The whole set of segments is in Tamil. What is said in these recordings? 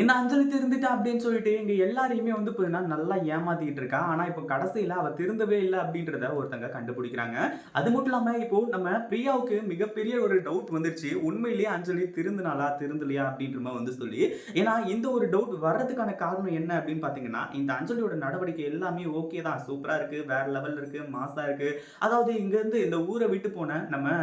இந்த அஞ்சலி திருந்துட்டா அப்படின்னு சொல்லிட்டு இங்கே எல்லாரையுமே வந்து பார்த்தீங்கன்னா நல்லா ஏமாத்திக்கிட்டு இருக்கா? ஆனால் இப்போ கடைசியில் அவள் திருந்தவே இல்லை அப்படின்றத ஒருத்தங்க கண்டுபிடிக்கிறாங்க. அது மட்டும் இல்லாமல் இப்போ நம்ம பிரியாவுக்கு மிகப்பெரிய ஒரு டவுட் வந்துருச்சு. உண்மையிலேயே அஞ்சலி திருந்தினாலா திருந்தலையா அப்படின்ற மாதிரி வந்து சொல்லி. ஏன்னா இந்த ஒரு டவுட் வர்றதுக்கான காரணம் என்ன அப்படின்னு பார்த்தீங்கன்னா இந்த அஞ்சலியோட நடவடிக்கை எல்லாமே ஓகே தான். சூப்பராக இருக்குது வேற லெவலில் இருக்குது மாசாக இருக்குது அதாவது இங்கேருந்து இந்த ஊரை விட்டு போன நம்ம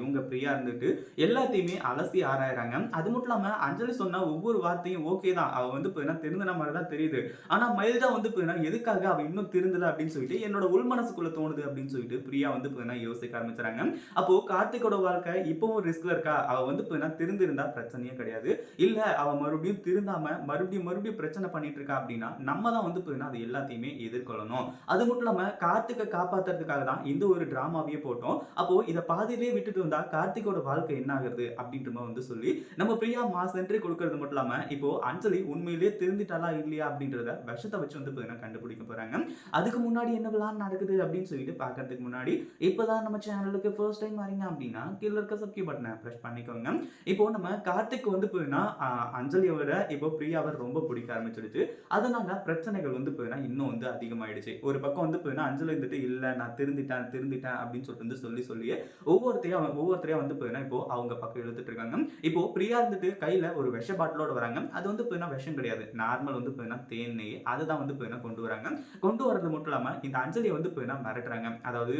இவங்க பிரியா இருந்துட்டு எல்லாத்தையுமே அலசி ஆராயிறாங்க. அது மட்டும் இல்லாமல் அஞ்சலி சொன்ன ஒவ்வொரு வார்த்தை வார்த்தையும் ஓகே தான். அவள் வந்து இப்போ என்ன திருந்தின மாதிரி தான் தெரியுது. ஆனால் மைல்டா வந்து போயினா எதுக்காக அவள் இன்னும் திருந்தல அப்படின்னு சொல்லிட்டு என்னோட உள் மனசுக்குள்ள தோணுது அப்படின்னு சொல்லிட்டு பிரியா வந்து போயினா யோசிக்க ஆரம்பிச்சுறாங்க. அப்போ கார்த்திகோட வாழ்க்கை இப்பவும் ரிஸ்க்ல இருக்கா? அவள் வந்து போயினா திருந்திருந்தா பிரச்சனையே கிடையாது. இல்லை அவள் மறுபடியும் திருந்தாம மறுபடியும் மறுபடியும் பிரச்சனை பண்ணிட்டு இருக்கா அப்படின்னா நம்ம தான் வந்து போயினா அது எல்லாத்தையுமே எதிர்கொள்ளணும். அது மட்டும் இல்லாமல் கார்த்திகை காப்பாத்துறதுக்காக தான் இந்த ஒரு டிராமாவையே போட்டோம். அப்போ இதை பாதியிலே விட்டுட்டு வந்தா கார்த்திகோட வாழ்க்கை என்ன ஆகுறது அப்படின்ற மாதிரி வந்து சொல்லி நம்ம பிரியா மாஸ் என்ட்ரி கொடுக்கறது மட்டும் இல்லாமல் இப்போ அஞ்சலி உண்மையிலேயே திருந்திட்டாளா இல்லையா அப்படின்றத விஷத்தை வச்சு வந்து பார்த்தீங்கன்னா கண்டுபிடிக்க போறாங்க. அதுக்கு முன்னாடி என்ன விளான் நடக்குது அப்படின்னு சொல்லிட்டு பார்க்கறதுக்கு முன்னாடி இப்போதான் நம்ம சேனலுக்கு ஃபர்ஸ்ட் டைம் வரீங்க அப்படின்னா கீழே இருக்க சப்ஸ்கிரைப் பட்டனை ப்ரெஸ் பண்ணிக்கோங்க. இப்போ நம்ம கார்த்திக் வந்து போயின்னா அஞ்சலியோட இப்போ பிரியாவை ரொம்ப பிடிக்க ஆரம்பிச்சிடுச்சு அதனால பிரச்சனைகள் வந்து போயினா இன்னும் வந்து அதிகமாயிடுச்சு. ஒரு பக்கம் வந்து போயினா அஞ்சலி வந்துட்டு இல்லை நான் திருந்திட்டேன் திருந்திட்டேன் அப்படின்னு சொல்லிட்டு வந்து சொல்லி சொல்லியே ஒவ்வொருத்தையும் அவன் ஒவ்வொருத்தரையும் வந்து போயினா இப்போ அவங்க பக்கம் இழுத்துட்டு இருக்காங்க. இப்போ பிரியா இருந்துட்டு கையில ஒரு விஷ பாட்டிலோட வராங்க. அது வந்து போயினா விஷம் கிடையாது. நார்மல் வந்து போயினா தேன் நெய் அதுதான் வந்து போயினா கொண்டு வராங்க. கொண்டு வரது மட்டும் இல்லாம இந்த அஞ்சலியை வந்து போயினா மிரட்டுறாங்க. அதாவது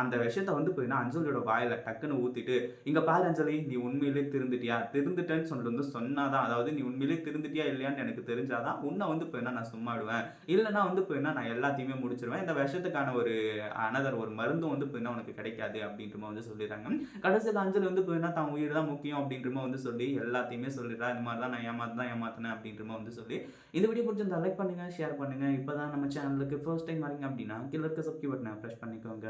அந்த விஷத்தை வந்து போயினா அஞ்சலியோட வாயில டக்குன்னு ஊத்திட்டு இங்க பாரு அஞ்சலி நீ உண்மையிலே திருந்துட்டியா? திருந்துட்டேன்னு சொல்லிட்டு வந்து சொன்னாதான் அதாவது நீ உண்மையிலே திருந்துட்டியா இல்லையான்னு எனக்கு தெரிஞ்சாதான் உன்னை வந்து போயினா நான் சும்மா விடுவேன் இல்லைன்னா வந்து போயினா நான் எல்லாத்தையுமே முடிச்சிருவேன். இந்த விஷத்துக்கான ஒரு அனதர் ஒரு மருந்தும் வந்து போயினா உனக்கு கிடைக்காது அப்படின்றமா வந்து சொல்லிடுறாங்க. கடைசியில் அஞ்சலி வந்து போயினா தான் உயிர் தான் முக்கியம் அப்படின்றமா வந்து சொல்லி எல்லாத்தையுமே சொல்லிடுறா. இந்த மாதிரி தான் நான் ஏமாத்து தான் ஏமாத்தினேன் அப்படின்ற மாதிரி வந்து சொல்லி இந்த வீடியோ பிடிச்சிருந்தா லைக் பண்ணுங்க ஷேர் பண்ணுங்க. இப்போதான் நம்ம சேனலுக்கு ஃபர்ஸ்ட் டைம் வரீங்க அப்படின்னா கீழே இருக்க சப்ஸ்கிரைப் பட்டனை ப்ரெஸ் பண்ணிக்கோங்க.